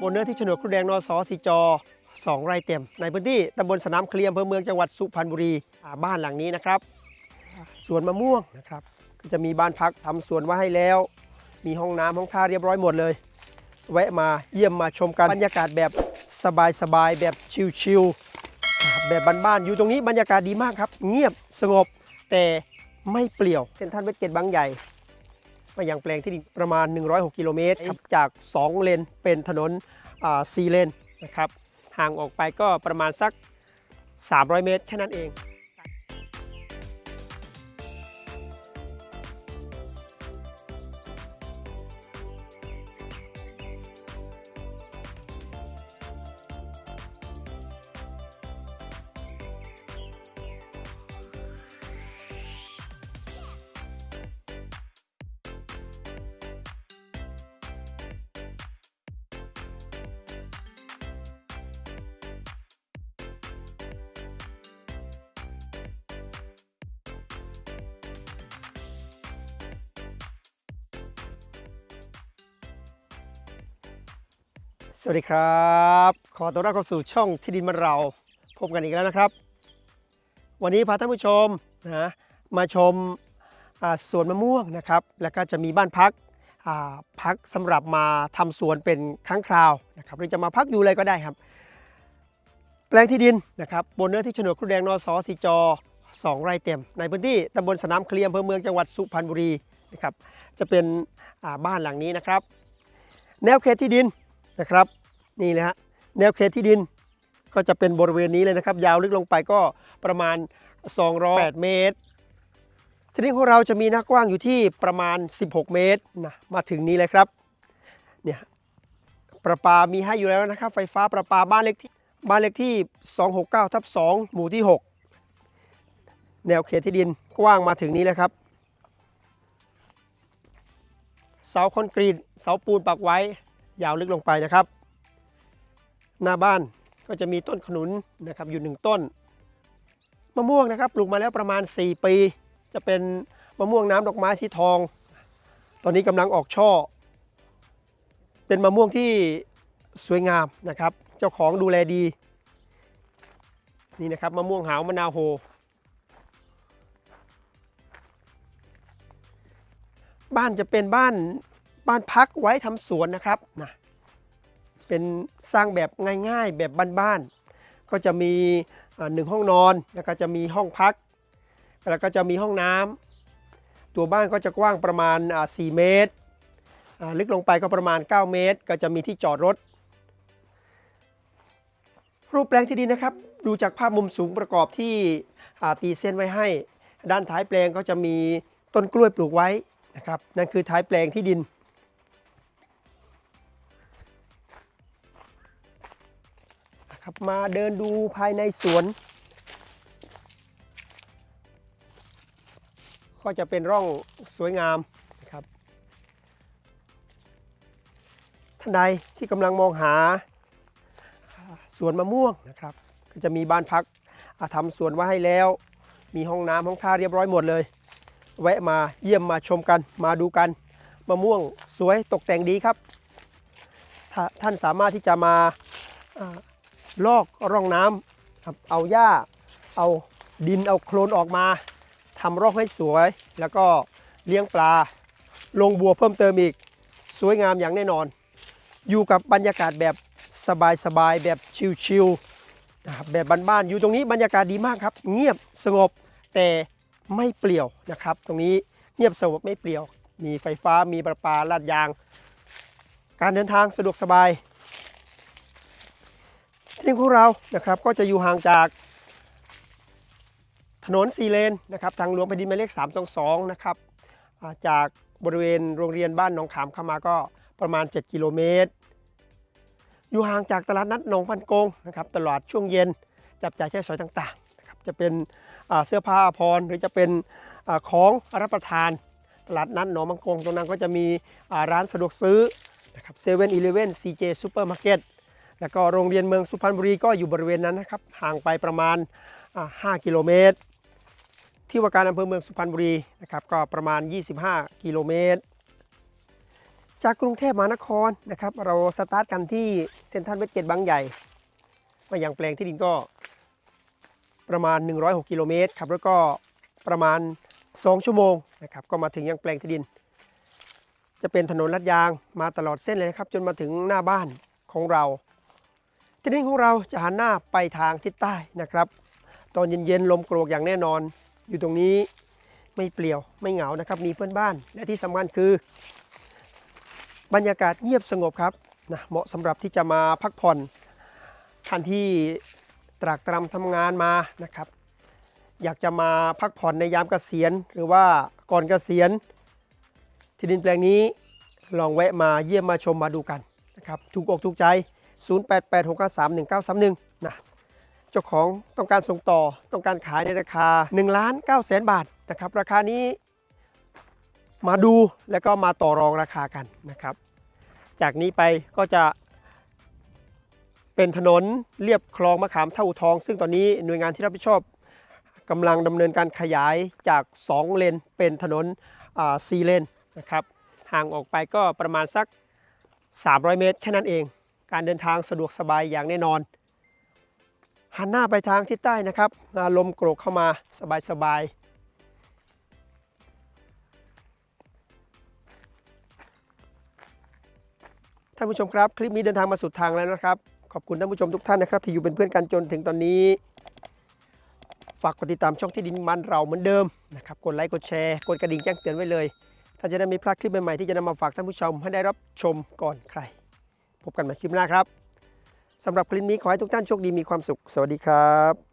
บนเนื้อที่ฉนดครุแดงนสสีจอสองไร่เต็ม ในพื้นที่ตำบลสนามเคลียมอำเภอเมืองจังหวัดสุพรรณบุรีบ้านหลังนี้นะครับสวนมะม่วงนะครับก็จะมีบ้านพักทำสวนไว้ให้แล้ว มีห้องน้ำห้องท่าเรียบร้อยหมดเลย แวะมาเยี่ยมมาชมกันบรรยากาศแบบสบายๆแบบชิลๆแบบบ้านๆอยู่ตรงนี้บรรยากาศดีมากครับ เงียบสงบแต่ไม่เปลี่ยวเส้นท่านเวสเกตบางใหญ่ มายังแปลงที่ดินประมาณ 106 กิโลเมตรครับจาก 2 เลนเป็นถนนอ่า4เลนนะครับห่างออกไปก็ประมาณสัก 300 เมตรแค่นั้นเอง สวัสดีครับ ขอต้อนรับเข้าสู่ช่องที่ดินมันเราพบกันอีกแล้วนะครับ วันนี้พาท่านผู้ชมนะมาชมสวนมะม่วงนะครับ แล้วก็จะมีบ้านพักพักสำหรับมาทำสวนเป็นครั้งคราวนะครับหรือจะมาพักอยู่เลยก็ได้ครับ แปลงที่ดินนะครับบนเนื้อที่โฉนดครุแดงนสสีจอสองไร่เต็ม ในพื้นที่ตำบลสนามเคลียมอำเภอเมืองจังหวัดสุพรรณบุรีนะครับจะเป็นบ้านหลังนี้นะครับ แนวเขตที่ดิน นะครับ นี่เลยฮะแนวเขตที่ดินก็จะเป็นบริเวณนี้เลยนะครับ ยาวลึกลงไปก็ประมาณ 208 เมตร ทีนี้ของเราจะมีหน้ากว้างอยู่ที่ประมาณ 16 เมตรนะมาถึงนี้เลยครับเนี่ยประปามีให้อยู่แล้วนะครับ ไฟฟ้าประปาบ้านเล็กที่บ้านเล็กที่ 269ทับ2หมู่ที่ 6 แนวเขตที่ดินกว้างมาถึงนี้เลยครับเสาคอนกรีตเสาปูนปักไว้ ยาวลึกลงไปนะครับ หน้าบ้านก็จะมีต้นขนุนนะครับอยู่หนึ่งต้น มะม่วงนะครับปลูกมาแล้วประมาณ 4 ปี จะเป็นมะม่วงน้ำดอกไม้สีทอง ตอนนี้กำลังออกช่อ เป็นมะม่วงที่สวยงามนะครับ เจ้าของดูแลดี นี่นะครับมะม่วงหาวมะนาวโฮบ้านจะเป็นบ้าน บ้านพักไว้ทำสวนนะครับนะเป็นสร้างแบบง่ายๆแบบบ้านๆก็จะมีหนึ่งห้องนอนแล้วก็จะมีห้องพัก แล้วก็จะมีห้องน้ำตัวบ้านก็จะกว้างประมาณ 4 เมตร ลึกลงไปก็ประมาณ 9 เมตร ก็จะมีที่จอดรถ รูปแปลงที่ดินนะครับ ดูจากภาพมุมสูงประกอบที่ตีเส้นไว้ให้ ด้านท้ายแปลงก็จะมีต้นกล้วยปลูกไว้นะครับนั่นคือท้ายแปลงที่ดิน นะครับ มาเดินดูภายในสวน ก็จะเป็นร่องสวยงามนะครับ ท่านใดที่กำลังมองหาสวนมะม่วงนะครับ ก็จะมีบ้านพักอาทำสวนไว้ให้แล้ว มีห้องน้ำห้องท่าเรียบร้อยหมดเลย แวะมาเยี่ยมมาชมกัน มาดูกันมะม่วงสวยตกแต่งดีครับ ท่านสามารถที่จะมา ลอกร่องน้ำครับเอาหญ้า เอาดินเอาโคลนออกมาทำร่องให้สวย แล้วก็เลี้ยงปลา ลงบัวเพิ่มเติมอีก สวยงามอย่างแน่นอน อยู่กับบรรยากาศแบบสบายๆแบบชิลๆนะครับแบบบ้านๆอยู่ตรงนี้บรรยากาศดีมากครับ เงียบสงบแต่ไม่เปลี่ยวนะครับ ตรงนี้เงียบสงบไม่เปลี่ยว มีไฟฟ้ามีประปาลาดยาง การเดินทางสะดวกสบาย ที่ดินของเรานะครับ ก็จะอยู่ห่างจาก ถนนสีเลนนะครับทางหลวงแผ่นดินหมายเลข322นะครับจากบริเวณโรงเรียนบ้านหนองขามเข้ามาก็ประมาณ 7 กิโลเมตร อยู่ห่างจากตลาดนัดหนองพันกงนะครับตลอดช่วงเย็นจับจ่ายใช้สอยต่างๆนะครับจะเป็นเสื้อผ้าอภรหรือจะเป็นอของรับประทาน ตลาดนัดหนองพันกงตรงนั้นก็จะมีร้านสะดวกซื้อนะครับเซเว่นอีเลฟเว่นซีเจซูเปอร์มาร์เก็ต แล้วก็โรงเรียนเมืองสุพรรณบุรีก็อยู่บริเวณนั้นนะครับห่างไปประมาณ 5 กิโลเมตร ที่ว่าการอำเภอเมืองสุพรรณบุรีนะครับก็ประมาณ 25 กิโลเมตร จากกรุงเทพมหานครนะครับเราสตาร์ทกันที่เซ็นทรัลเวสเกตบางใหญ่มาอย่างแปลงที่ดินก็ประมาณ 106 กิโลเมตรครับแล้วก็ประมาณ 2 ชั่วโมงนะครับก็มาถึงยังแปลงที่ดิน จะเป็นถนนลาดยางมาตลอดเส้นเลยนะครับจนมาถึงหน้าบ้านของเรา ที่ดินของเราจะหันหน้าไปทางทิศใต้นะครับ ตอนเย็นๆลมโกรกอย่างแน่นอน อยู่ตรงนี้ไม่เปลี่ยวไม่เหงานะครับ มีเพื่อนบ้าน และที่สำคัญคือ บรรยากาศเงียบสงบครับนะเหมาะสำหรับที่จะมาพักผ่อนท่านที่ตรากตรำทำงานมานะครับ อยากจะมาพักผ่อนในยามเกษียณ หรือว่าก่อนเกษียณ ที่ดินแปลงนี้ลองแวะมาเยี่ยมมาชมมาดูกันนะครับถูกอกถูกใจ 0886531931นะเจ้าของต้องการส่งต่อต้องการขายในราคา1ล้าน9แสนบาทนะครับราคานี้มาดูแล้วก็มาต่อรองราคากันนะครับ จากนี้ไปก็จะเป็นถนนเรียบคลองมะขามเท่าอุทอง ซึ่งตอนนี้หน่วยงานที่รับผิดชอบกำลังดำเนินการขยายจาก 2 เลนเป็นถนนอ่า4เลนนะครับห่างออกไปก็ประมาณสัก 300 เมตรแค่นั้นเอง การเดินทางสะดวกสบายอย่างแน่นอน หันหน้าไปทางทิศใต้นะครับอาลมโกรกเข้ามาสบายๆท่านผู้ชมครับ คลิปนี้เดินทางมาสุดทางแล้วนะครับ ขอบคุณท่านผู้ชมทุกท่านนะครับ ที่อยู่เป็นเพื่อนกันจนถึงตอนนี้ฝากกดติดตามช่องที่ดินมันเราเหมือนเดิมนะครับกดไลค์กดแชร์กดกระดิ่งแจ้งเตือนไว้เลยท่านจะได้ไม่พลาดคลิปใหม่ๆที่จะนำมาฝากท่านผู้ชมให้ได้รับชมก่อนใคร พบกันใหม่คลิปหน้าครับสำหรับคลิปนี้ขอให้ทุกท่านโชคดีมีความสุข สวัสดีครับ